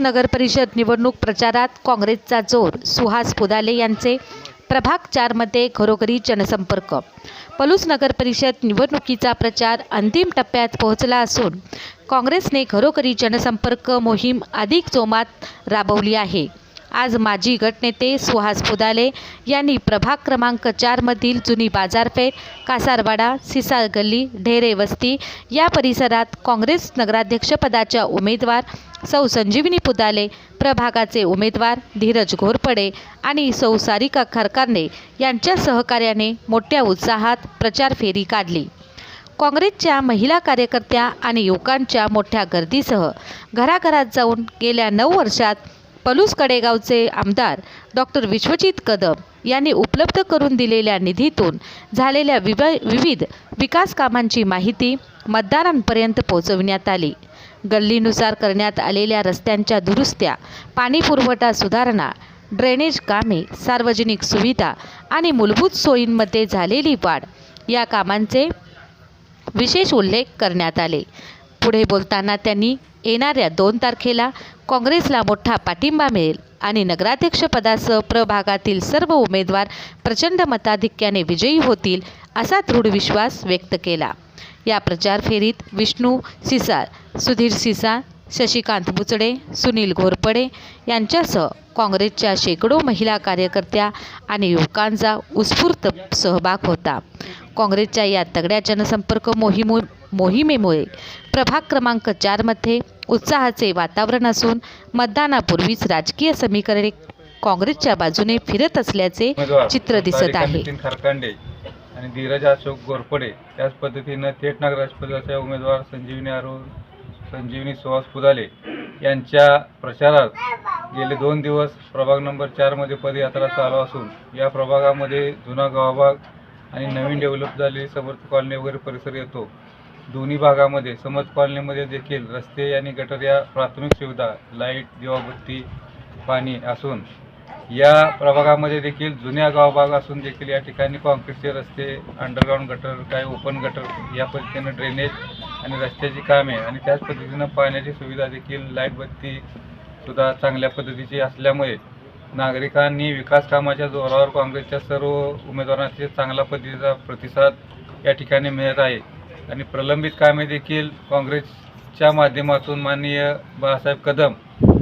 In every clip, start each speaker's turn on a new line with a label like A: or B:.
A: नगर परिषद निवडणूक प्रचारात काँग्रेसचा जोर सुहास पुदाले यांचे प्रभाग चारमध्ये घरोघरी जनसंपर्क. पलूस नगर परिषद निवडणुकीचा प्रचार अंतिम टप्प्यात पोहोचला असून काँग्रेसने घरोघरी जनसंपर्क मोहीम अधिक जोमात राबवली आहे. आज माजी गटनेते सुहास पुदाले यांनी प्रभाग क्रमांक चारमधील जुनी बाजारपेठ कासारवाडा सिसार गल्ली ढेरे वस्ती या परिसरात काँग्रेस नगराध्यक्षपदाच्या उमेदवार सौ संजीवनी पुदाले प्रभागाचे उमेदवार धीरज घोरपडे आणि सौ सारिका खरकारने यांच्या सहकार्याने मोठ्या उत्साहात प्रचार फेरी काढली. काँग्रेसच्या महिला कार्यकर्त्या आणि युवकांच्या मोठ्या गर्दीसह घराघरात जाऊन गेल्या नऊ वर्षात पलूस कडेगावचे आमदार डॉक्टर विश्वजित कदम यांनी उपलब्ध करून दिलेल्या निधीतून झालेल्या विव विविध विकास कामांची माहिती मतदारांपर्यंत पोहोचविण्यात आली. गल्लीनुसार करण्यात आलेल्या रस्त्यांच्या दुरुस्त्या पाणीपुरवठा सुधारणा ड्रेनेज कामे सार्वजनिक सुविधा आणि मूलभूत सोयींमध्ये झालेली वाढ या कामांचे विशेष उल्लेख करण्यात आले. पुढे बोलताना त्यांनी येणाऱ्या दोन तारखेला काँग्रेसला मोठा पाठिंबा मिळेल आणि नगराध्यक्षपदासह प्रभागातील सर्व उमेदवार प्रचंड मताधिक्याने विजयी होतील असा दृढ विश्वास व्यक्त केला. या प्रचार फेरीत विष्णू सिसार सुधीर सिसार शशिकांत बुचडे सुनील घोरपडे यांच्यासह काँग्रेसच्या शेकडो महिला कार्यकर्त्या आणि युवकांचा उत्स्फूर्त सहभाग होता. काँग्रेसच्या या तगड्या जनसंपर्क मोहिम मोहिमेमुळे प्रभाग क्रमांक चारमध्ये उत्साहाचे वातावरण असून मतदानापूर्वीच राजकीय समीकरणे काँग्रेसच्या बाजूने फिरत असल्याचे चित्र दिसत आहे.
B: आणि धीरज अशोक गोरपडे त्याच पद्धतीनं थेट नगराध्यक्षपदाचे उमेदवार संजीवनी अरुण संजीवनी सुहास पुदाले यांच्या प्रचारात गेले दोन दिवस प्रभाग नंबर चारमध्ये पदयात्रा चालू असून या प्रभागामध्ये जुना गावभाग आणि नवीन डेव्हलप झालेली समर्थ कॉलनी वगैरे परिसर येतो. दोन्ही भागामध्ये समज कॉलनीमध्ये देखील रस्ते आणि गटर या प्राथमिक सुविधा लाइट दिवाबत्ती पाणी असून या प्रभागामध्ये देखील जुन्या गावभाग असून देखील या ठिकाणी कॉन्क्रीटचे रस्ते अंडरग्राऊंड गटर काय ओपन गटर या पद्धतीनं ड्रेनेज आणि रस्त्याची कामे आणि त्याच पद्धतीनं पाण्याची सुविधा देखील लाइट बत्ती सुद्धा चांगल्या पद्धतीची असल्यामुळे नागरिकांनी विकास कामाच्या जोरावर काँग्रेसच्या सर्व उमेदवारांचे चांगल्या पद्धतीचा प्रतिसाद या ठिकाणी मिळत आहे. आणि प्रलंबित कामे देखील काँग्रेसच्या माध्यमातून माननीय बाळासाहेब कदम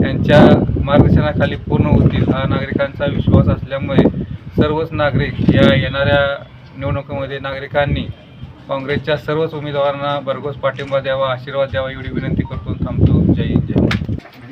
B: यांच्या मार्गदर्शनाखाली पूर्ण होतील हा नागरिकांचा विश्वास असल्यामुळे सर्वच नागरिक या येणाऱ्या निवडणुकीमध्ये नागरिकांनी काँग्रेसच्या सर्वच उमेदवारांना भरघोस पाठिंबा द्यावा आशीर्वाद द्यावा एवढी विनंती करतो.